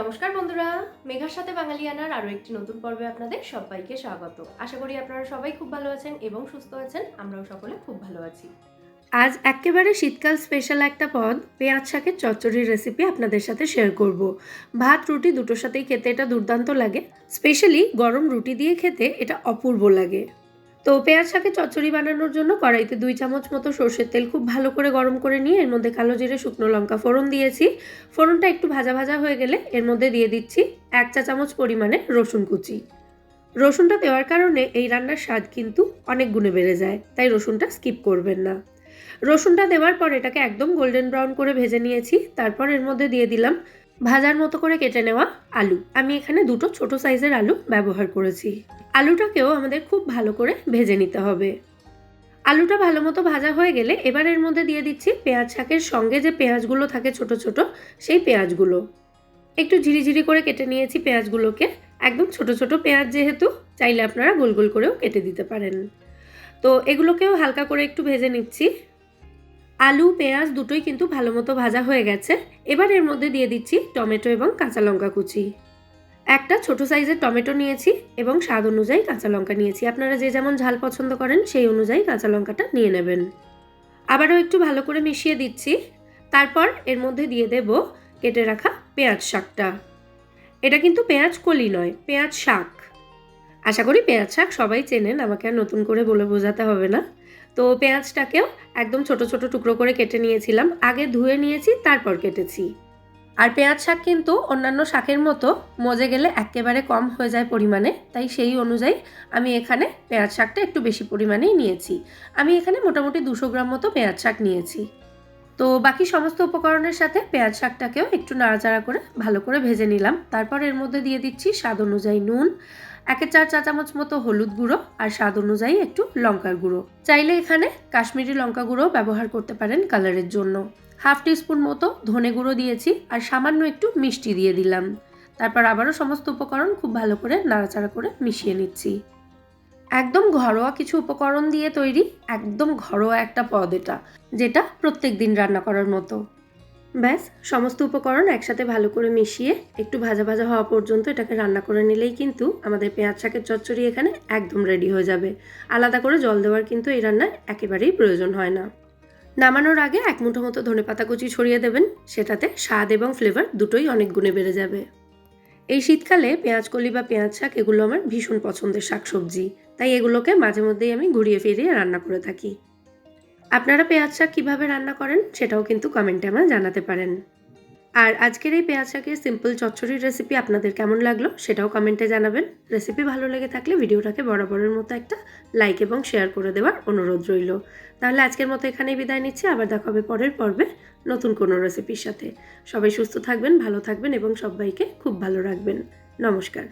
নমস্কার বন্ধুরা, মেঘার সাথে বাঙালিয়ানার আরও একটি নতুন পর্বে আপনাদের সবাইকে স্বাগত। আশা করি আপনারা সবাই খুব ভালো আছেন এবং সুস্থ আছেন, আমরাও সকলে খুব ভালো আছি। আজ একেবারে শীতকাল স্পেশাল একটা পদ, পেঁয়াজ শাকের চচ্চড়ির রেসিপি আপনাদের সাথে শেয়ার করব। ভাত, রুটি দুটোর সাথেই খেতে এটা দুর্দান্ত লাগে স্পেশালি গরম রুটি দিয়ে খেতে এটা অপূর্ব লাগে। তো পেঁয়াজ শাকে চচ্চড়ি বানানোর জন্য কড়াইতে দুই চামচ মতো সর্ষের তেল খুব ভালো করে গরম করে নিয়ে এর মধ্যে কালো জিরে, শুকনো লঙ্কা, ফোড়ন দিয়েছি। ফোড়নটা একটু ভাজা ভাজা হয়ে গেলে এর মধ্যে দিয়ে দিচ্ছি এক চা চামচ পরিমাণে রসুন কুচি। রসুনটা দেওয়ার কারণে এই রান্নার স্বাদ কিন্তু অনেক গুণে বেড়ে যায়, তাই রসুনটা স্কিপ করবেন না। রসুনটা দেওয়ার পর এটাকে একদম গোল্ডেন ব্রাউন করে ভেজে নিয়েছি, তারপর এর মধ্যে দিয়ে দিলাম ভাজার মতো করে কেটে নেওয়া আলু। আমি এখানে দুটো ছোট সাইজের আলু ব্যবহার করেছি। আলুটাকেও আমাদের খুব ভালো করে ভেজে নিতে হবে। আলুটা ভালো মতো ভাজা হয়ে গেলে এবার এর মধ্যে দিয়ে দিচ্ছি পেঁয়াজ শাকের সঙ্গে যে পেঁয়াজগুলো থাকে ছোট ছোট, সেই পেঁয়াজগুলো। একটু ঝিরিঝিরি করে কেটে নিয়েছি পেঁয়াজগুলোকে। একদম ছোট ছোট পেঁয়াজ যেহেতু, চাইলে আপনারা গোল গোল করেও কেটে দিতে পারেন। তো এগুলোকেও হালকা করে একটু ভেজে নিচ্ছি। আলু, পেঁয়াজ দুটোই কিন্তু ভালো মতো ভাজা হয়ে গেছে। এবার এর মধ্যে দিয়ে দিচ্ছি টমেটো এবং কাঁচা লঙ্কা কুচি। একটা ছোট সাইজের টমেটো নিয়েছি এবং স্বাদ অনুযায়ী কাঁচা লঙ্কা নিয়েছি। আপনারা যে যেমন ঝাল পছন্দ করেন, সেই অনুযায়ী কাঁচা লঙ্কাটা নিয়ে নেবেন। আবারও একটু ভালো করে মিশিয়ে দিচ্ছি। তারপর এর মধ্যে দিয়ে দেব কেটে রাখা পেঁয়াজ শাকটা। এটা কিন্তু পেঁয়াজ কলি নয়, পেঁয়াজ শাক। আশা করি পেঁয়াজ শাক সবাই চেনেন, আমাকে আর নতুন করে বলে বোঝাতে হবে না। তো পেঁয়াজটাকেও একদম ছোট ছোট টুকরো করে কেটে নিয়েছিলাম, আগে ধুয়ে নিয়েছি, তারপর কেটেছি। আর পেঁয়াজ শাক কিন্তু অন্যান্য শাকের মতো মজে গেলে একেবারে কম হয়ে যায় পরিমাণে, তাই সেই অনুযায়ী আমি এখানে পেঁয়াজ শাকটা একটু বেশি পরিমাণেই নিয়েছি। আমি এখানে মোটামুটি দুশো গ্রাম মতো পেঁয়াজ শাক নিয়েছি। তো বাকি সমস্ত উপকরণের সাথে পেঁয়াজ শাকটাকেও একটু নাড়াচাড়া করে ভালো করে ভেজে নিলাম। তারপর এর মধ্যে দিয়ে দিচ্ছি স্বাদ অনুযায়ী নুন একের চার চা চামচ মতো হলুদ গুঁড়ো আর স্বাদ অনুযায়ী একটু লঙ্কার গুঁড়ো। চাইলে এখানে কাশ্মীরি লঙ্কা গুঁড়ো ব্যবহার করতে পারেন কালারের জন্য। হাফ টিস্পুন মতো ধনে গুঁড়ো দিয়েছি আর সামান্য একটু মিষ্টি দিয়ে দিলাম। তারপর আবারও সমস্ত উপকরণ খুব ভালো করে নাড়াচাড়া করে মিশিয়ে নিচ্ছি। একদম ঘরোয়া কিছু উপকরণ দিয়ে তৈরি একদম ঘরোয়া একটা পদ এটা, যেটা প্রত্যেক দিন রান্না করার মতো। ব্যাস, সমস্ত উপকরণ একসাথে ভালো করে মিশিয়ে একটু ভাজা ভাজা হওয়া পর্যন্ত এটাকে রান্না করে নিলেই কিন্তু আমাদের পেঁয়াজ শাকের চচ্চড়ি এখানে একদম রেডি হয়ে যাবে। আলাদা করে জল দেওয়ার কিন্তু এই রান্নায় একেবারেই প্রয়োজন হয় না। নামানোর আগে এক মুঠো মতো ধনে পাতা কুচি ছড়িয়ে দেবেন, সেটাতে স্বাদ এবং ফ্লেভার দুটোই অনেক গুণে বেড়ে যাবে। এই শীতকালে পেঁয়াজ কলি বা পেঁয়াজ শাক এগুলো আমার ভীষণ পছন্দের শাকসবজি, তাই এগুলোকে মাঝে মধ্যেই আমি ঘুরিয়ে ফিরিয়ে রান্না করে থাকি। আপনারা পেঁয়াজ শাক কীভাবে রান্না করেন সেটাও কিন্তু কমেন্টে আমায় জানাতে পারেন। আর আজকের এই পেঁয়াজ শাকের সিম্পল চচ্চড়ির রেসিপি আপনাদের কেমন লাগল সেটাও কমেন্টে জানাবেন। রেসিপি ভালো লেগে থাকলে ভিডিওটাকে বরাবরের মতো একটা লাইক এবং শেয়ার করে দেওয়ার অনুরোধ রইল। তাহলে আজকের মতো এখানেই বিদায় নিচ্ছি, আবার দেখা হবে পরের পর্বে নতুন কোনো রেসিপির সাথে। সবাই সুস্থ থাকবেন, ভালো থাকবেন এবং সবাইকে খুব ভালো রাখবেন। নমস্কার।